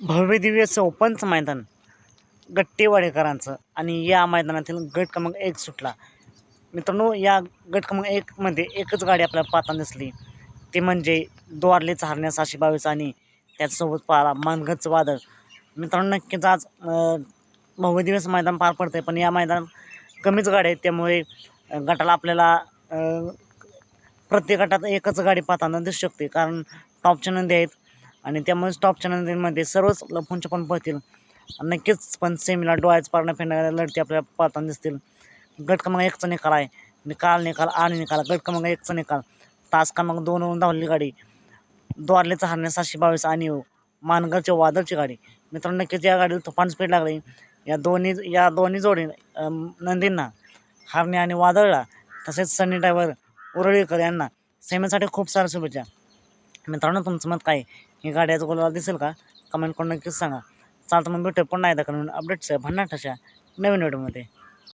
भव्यदिव्य चौपंच मैदान गट्टेवाडेकरांचं आणि या मैदानातील गट क्रमांक एक सुटला. मित्रांनो या गट क्रमांक एकमध्ये एकच गाडी आपल्याला पाहताना दिसली. ते म्हणजे द्वारले चारण्या सहाशे बावीस आणि त्याच्यासोबत पाहिला मानगच वादळ. मित्रांनो नक्कीच आज भव्यदिवस मैदान पार पडतं आहे पण या मैदानात कमीच गाड्या आहेत. त्यामुळे गटाला आपल्याला प्रत्येक गटात एकच गाडी पाहताना दिसू शकते. कारण टॉपच्या नंदी आहेत आणि त्यामुळे स्टॉप चॅनलमध्ये सर्वच लपूनचे पण पळतील. नक्कीच पण सेमीला डोळ्याच पारणं फिरणाऱ्या लढती आपल्याला पाहताना दिसतील. गट क्रमांक एकचा निकाल आहे. निकाल निकाल आणि निकाल. गट क्रमांक एकचा निकाल. तास क्रमांक दोनवरून धावलेली गाडी. द्वारलेचा हरण्या सहाशे बावीस आणि हो. मानगडच्या वादळची गाडी. मित्रांनो नक्कीच या गाडीला तुफान स्पीड लागली. या दोन्ही या दोन्ही जोडी नंदींना हरणे आणि वादळला तसेच सनी ड्रायव्हर उरळीकर यांना सेमीसाठी खूप साऱ्या शुभेच्छा. मित्रांनो तुमचं मत काय? हे गाड्याचा गाड्याचं गोलाला दिसेल का? कमेंट करून नक्कीच सांगा. चालतं मग भेटू पण नाही करून अपडेट्स भन्नाट अशा नवीन व्हिडिओमध्ये.